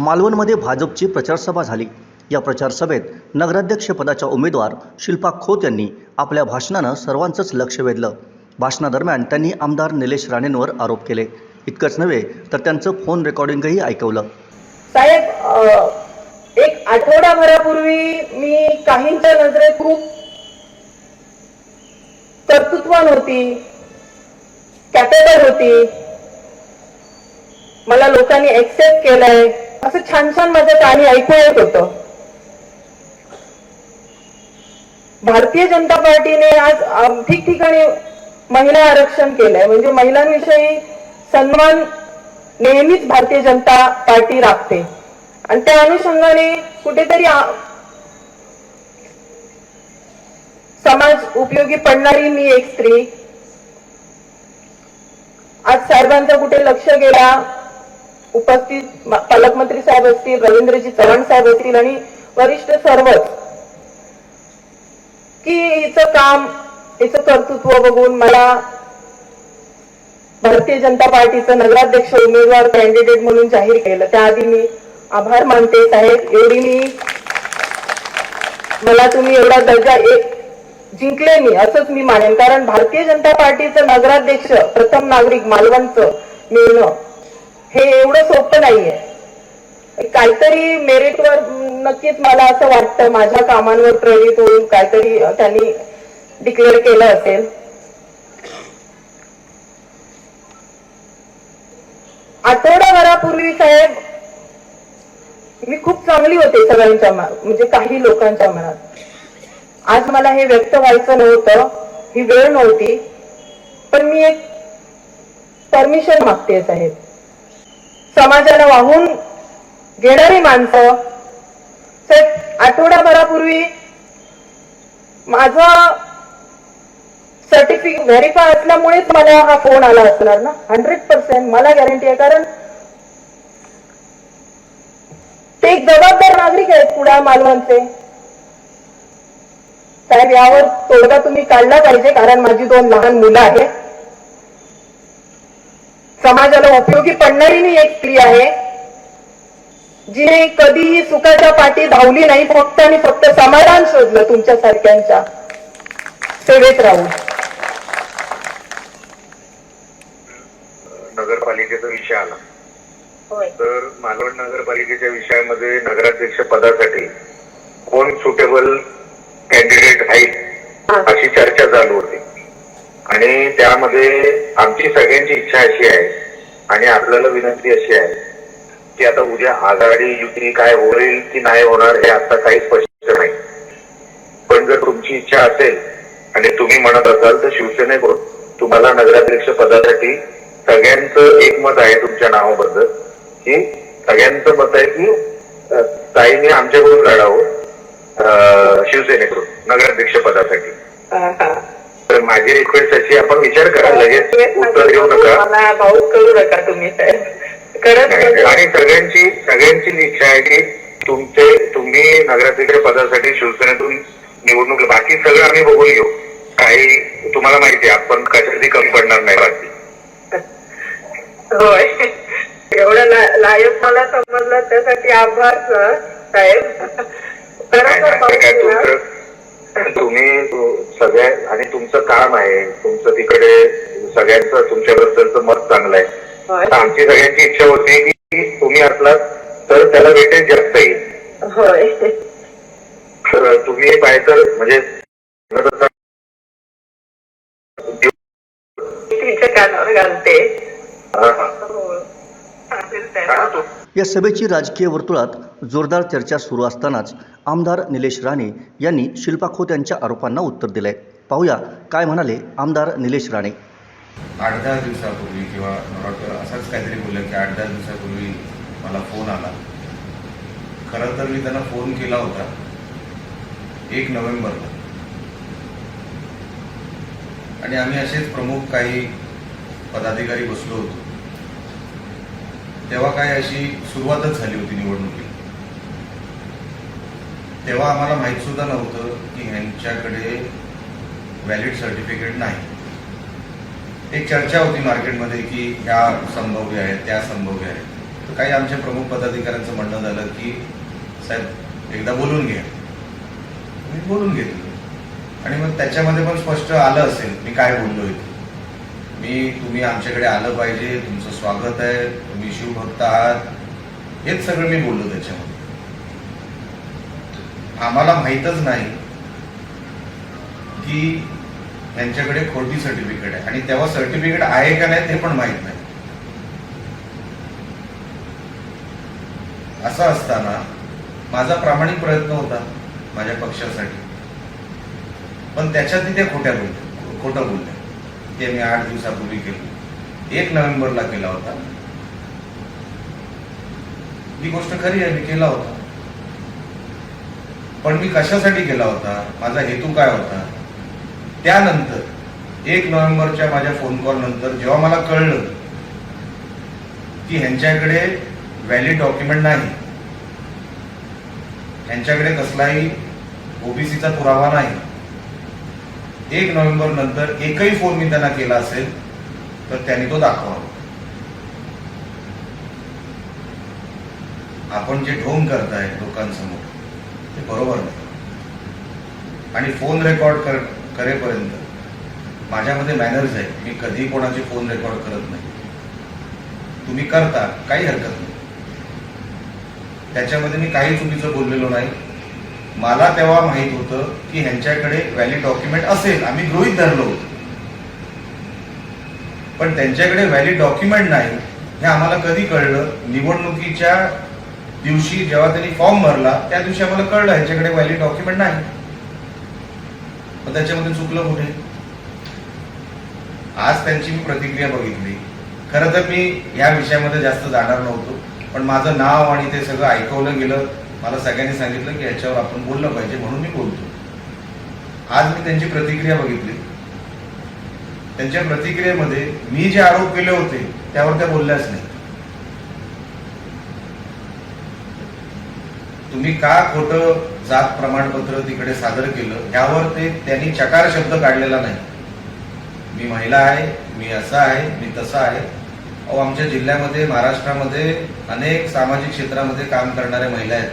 मालवणमध्ये भाजपची प्रचारसभा झाली. या प्रचारसभेत नगराध्यक्षपदाच्या उमेदवार शिल्पा खोत यांनी आपल्या भाषणानं सर्वांचंच लक्ष वेधलं. भाषणादरम्यान त्यांनी आमदार निलेश राणेंवर आरोप केले. इतकंच नव्हे तर त्यांचं फोन रेकॉर्डिंगही ऐकवलं. साहेब एक आठवडाभरापूर्वी मी काहींच्या नजरेत खूप कर्तृत्वान होती कॅपेबल होती. मला लोकांनी एक्सेप्ट केलंय. असं छान छान माझं कानी ऐकू येत होतं. भारतीय जनता पार्टीने आज ठिकठिकाणी महिला आरक्षण केलंय. म्हणजे महिलांविषयी सन्मान नेहमीच भारतीय जनता पार्टी राखते. आणि त्या अनुषंगाने कुठेतरी समाज उपयोगी पडणारी मी एक स्त्री. आज साहेबांचा कुठे लक्ष गेला उपस्थित पालकमंत्री साहेब असतील रवींद्रजी चव्हाण साहेब असतील आणि वरिष्ठ सर्वच. की हिचं काम हिचं कर्तृत्व बघून मला भारतीय जनता पार्टीचं नगराध्यक्ष उमेदवार कॅन्डिडेट म्हणून जाहीर केलं. त्याआधी मी आभार मानते साहेब. एवढी मी मला तुम्ही एवढा दर्जा एक जिंकले मी असंच मी मानेन. कारण भारतीय जनता पार्टीचं नगराध्यक्ष प्रथम नागरिक मालवणचं मिळणं हे एवढं सोपं नाहीये. काहीतरी मेरिटवर नक्कीच मला असं वाटतं माझ्या कामांवर प्रेरित होऊन काहीतरी त्यांनी डिक्लेअर केलं असेल. आठवडाभरापूर्वी साहेब मी खूप चांगली होते सगळ्यांच्या मनात म्हणजे काही लोकांच्या मनात. आज मला हे व्यक्त व्हायचं नव्हतं ही वेळ नव्हती पण मी एक परमिशन मागते साहेब. समाजाला वाहून घेणारी माणसं आठवडाभरापूर्वी माझं सर्टिफिकेट व्हेरीफाय असल्यामुळेच मला हा फोन आला असणार ना? हंड्रेड पर्सेंट मला गॅरंटी आहे. कारण ते एक जबाबदार नागरिक आहेत कुडाळ मालवणचे. साहेब यावर तोडगा तुम्ही काढला पाहिजे कारण माझी दोन लहान मुलं आहेत. समाजाला उपयोगी पडणारी मी एक स्त्री आहे जिने कधीही सुखाच्या पाठी धावली नाही फक्त आणि फक्त समाधान शोधलं तुमच्या सारख्यांच्या सेवेत राहून. नगरपालिकेचा विषय आला. होय. तर मालवण नगरपालिकेच्या विषयामध्ये नगराध्यक्ष पदासाठी कोण सुटेबल कॅन्डिडेट आहे अशी चर्चा चालू होती. आणि त्यामध्ये आमची सगळ्यांची इच्छा अशी आहे आणि आपल्याला विनंती अशी आहे की आता उद्या आघाडी युती काय होईल की नाही होणार हे आता काही स्पष्ट नाही. पण जर तुमची इच्छा असेल आणि तुम्ही म्हणत असाल तर शिवसेनेकडून तुम्हाला नगराध्यक्ष पदासाठी सगळ्यांचं एकमत आहे तुमच्या नावाबद्दल की सगळ्यांचं मत आहे की ताईने आमच्याकडून लढावं शिवसेनेकडून नगराध्यक्ष पदासाठी. तर माझी रिक्वेस्ट अशी आपण विचार करा लगेच उत्तर देऊ नका. भाऊक करू नका तुम्ही साहेब. खरंच नाही, म्हणजे- आणि सगळ्यांची सगळ्यांची इच्छा आहे की तुमचे तुम्ही नगराध्यक्ष पदासाठी शिवसेनेतून निवडणूक बाकी सगळं आम्ही बघून घेऊ. काही तुम्हाला माहिती आहे आपण कशासाठी कमी पडणार नाही बाकी. होय. एवढं लायक मला समजलं त्यासाठी आभार सर साहेब. खरंच तुम्ही तु- सगळ्या आणि तुमचं काम आहे तुमचं तिकडे सगळ्यांचं तुमच्याबद्दलचं मत चांगलं आहे. आमची सगळ्यांची इच्छा होती की तुम्ही असलात तर त्याला वेटेज जास्त येईल. तर तुम्ही पाहिजे तर म्हणजे कानावर घालते. या सभेची राजकीय वर्तुळात जोरदार चर्चा सुरू असतानाच आमदार निलेश राणे यांनी शिल्पा खोत यांच्या आरोपांना उत्तर दिलंय. पाहूया काय म्हणाले आमदार निलेश राणे. आठ दहा दिवसापूर्वी किंवा असंच काहीतरी बोललं की आठ दहा दिवसापूर्वी मला फोन आला. खरं तर मी त्यांना फोन केला होता एक नोव्हेंबरला. आणि आम्ही असेच प्रमुख काही पदाधिकारी बसलो होतो. तेव्हा काय अशी सुरुवातच झाली होती निवडणुकीला तेव्हा आम्हाला माहीत सुद्धा नव्हतं की ह्यांच्याकडे व्हॅलिड सर्टिफिकेट नाही. एक चर्चा होती मार्केटमध्ये की ह्या संभव्य आहेत त्या संभव्य आहेत. तर काही आमच्या प्रमुख पदाधिकाऱ्यांचं म्हणणं झालं की साहेब एकदा बोलून घ्या. मी बोलून घेतलं. आणि मग त्याच्यामध्ये पण स्पष्ट आलं असेल मी काय बोललो इथे मी तुम्ही आमच्याकडे आलं पाहिजे तुमचं स्वागत आहे तुम्ही शिवभक्त आहात. हेच सगळं मी बोललो त्याच्यामध्ये. आम्हाला माहीतच नाही की त्यांच्याकडे खोटी सर्टिफिकेट आहे. आणि तेव्हा सर्टिफिकेट आहे का नाही ते पण माहीत नाही. असं असताना माझा प्रामाणिक प्रयत्न होता माझ्या पक्षासाठी. पण त्याच्यात त्या खोट्या बोलल्या खोटं बोलल्या. ते मी आठ दिवसापूर्वी केलं. एक नोव्हेंबरला केला होता. ही गोष्ट खरी आहे मी केला होता. पण मी कशासाठी केला होता? माझा हेतू काय होता? त्यानंतर एक नोव्हेंबरच्या माझ्या फोन कॉल नंतर जेव्हा मला कळलं की ह्यांच्याकडे व्हॅलिड डॉक्युमेंट नाही ह्यांच्याकडे कसलाही ओबीसीचा पुरावा नाही एक नोव्हेंबर नंतर एकही फोन मी त्यांना केला असेल तर त्यांनी तो दाखवावा. आपण जे ढोंग करताय लोकांसमोर ते बरोबर नाही. आणि फोन रेकॉर्ड कर करेपर्यंत माझ्यामध्ये मॅनर्स आहेत. मी कधी कोणाचे फोन रेकॉर्ड करत नाही. तुम्ही करता काही हरकत नाही. त्याच्यामध्ये मी काही चुकीचं बोललेलो नाही. मला तेव्हा माहीत होतं की ह्यांच्याकडे व्हॅलिड डॉक्युमेंट असेल. आम्ही गृहित धरलो होतो. पण त्यांच्याकडे व्हॅलिड डॉक्युमेंट नाही हे आम्हाला कधी कळलं? निवडणुकीच्या दिवशी जेव्हा त्यांनी फॉर्म भरला त्या दिवशी आम्हाला कळलं ह्यांच्याकडे व्हॅलिड डॉक्युमेंट नाही. मग त्याच्यामध्ये चुकलं कुठे? आज त्यांची मी प्रतिक्रिया बघितली. खरं तर मी या विषयामध्ये जास्त जाणार नव्हतो पण माझं नाव आणि ते सगळं ऐकवलं गेलं. मला सगळ्यांनी सांगितलं की याच्यावर आपण बोललं पाहिजे म्हणून मी बोलतो. आज मी त्यांची प्रतिक्रिया बघितली. त्यांच्या प्रतिक्रियेमध्ये मी जे आरोप केले होते त्यावर त्या बोलल्याच नाही. तुम्ही का खोटं जात प्रमाणपत्र तिकडे सादर केलं? यावर ते त्यांनी चकार शब्द काढलेला नाही. मी महिला आहे मी असा आहे मी तसा आहे. अहो आमच्या जिल्ह्यामध्ये महाराष्ट्रामध्ये अनेक सामाजिक क्षेत्रामध्ये काम करणाऱ्या महिला आहेत.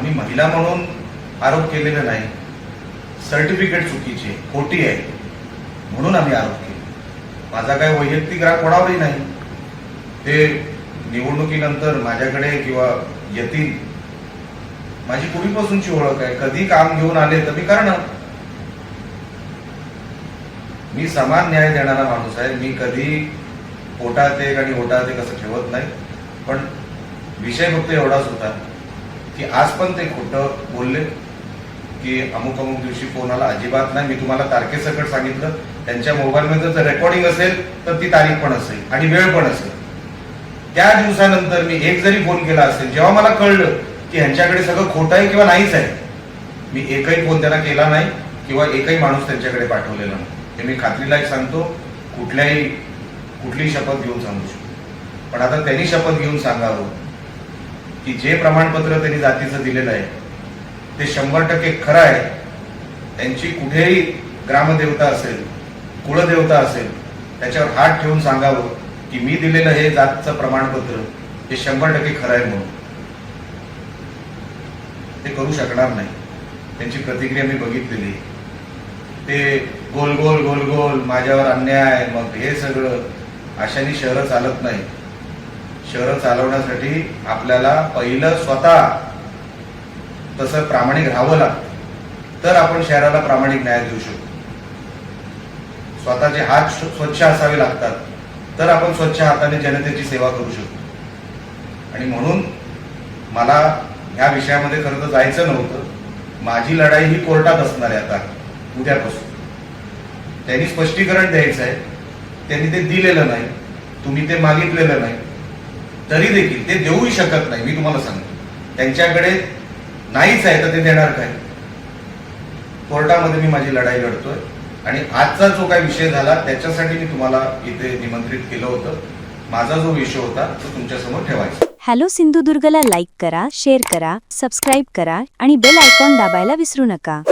आम्ही महिला म्हणून आरोप केलेला नाही. सर्टिफिकेट चुकीची आहे खोटी आहे. म्हणून आम्ही आरोप केले. माझा काय वैयक्तिक राग कोणावरही नाही. ते निवडणुकीनंतर माझ्याकडे किंवा येतील. माझी पूर्वीपासूनची ओळख आहे. कधी काम घेऊन आले तर मी करणार मी समान न्याय देणारा माणूस आहे. मी कधी पोटात एक आणि ओटात एक असं ठेवत नाही. पण विषय फक्त एवढाच होता. की आज पण ते खोटं बोलले की अमुक अमुक दिवशी फोन आला. अजिबात नाही. मी तुम्हाला तारखेसकट सांगितलं. त्यांच्या मोबाईलमध्ये जर रेकॉर्डिंग असेल तर ती तारीख पण असेल आणि वेळ पण असेल. त्या दिवसानंतर मी एक जरी फोन केला असेल जेव्हा मला कळलं की ह्यांच्याकडे सगळं खोटं आहे किंवा नाहीच आहे मी एकही फोन त्यांना केला नाही किंवा एकही माणूस त्यांच्याकडे पाठवलेला नाही. हे मी खात्रीला एक सांगतो. कुठल्याही कुठलीही शपथ घेऊन सांगू शकतो. पण आता त्यांनी शपथ घेऊन सांगावं. की जे प्रमाणपत्र त्यांनी जातीचं दिलेलं आहे ते शंभर टक्के खरं आहे. त्यांची कुठेही ग्रामदेवता असेल कुळदेवता असेल त्याच्यावर हात ठेवून सांगावं की मी दिलेलं हे जातचं प्रमाणपत्र हे शंभर टक्के खरं आहे म्हणून. ते करू शकणार नाही. त्यांची प्रतिक्रिया मी बघितलेली ते गोल गोल गोल गोल माझ्यावर अन्याय मग हे सगळं अशाने शहरं चालत नाही शहरं चालवण्यासाठी आपल्याला पहिलं स्वतः तसं प्रामाणिक राहावं लागतं. तर आपण शहराला प्रामाणिक न्याय देऊ शकतो. स्वतःचे हात स्व- स्वच्छ असावे लागतात. तर आपण स्वच्छ हाताने जनतेची सेवा करू शकतो. आणि म्हणून मला ह्या विषयामध्ये खरं तर जायचं नव्हतं. माझी लढाई ही कोर्टात असणार आहे आता उद्यापासून. त्यांनी स्पष्टीकरण द्यायचं आहे. त्यांनी ते दिलेलं नाही. तुम्ही ते मागितलेलं नाही. तरी देखील ते देऊही शकत नाही मी तुम्हाला सांगतो. त्यांच्याकडे नाहीच आहे तर ते देणार काय? कोर्टामध्ये मी माझी लढाई लढतोय आणि आजचा जो काही विषय झाला त्याच्यासाठी मी तुम्हाला इथे निमंत्रित केलं होतं. माझा जो विषय होता तो तुमच्यासमोर ठेवायचा. हॅलो सिंधुदुर्गला लाईक करा शेअर करा सबस्क्राईब करा आणि बेल आयकॉन दाबायला विसरू नका.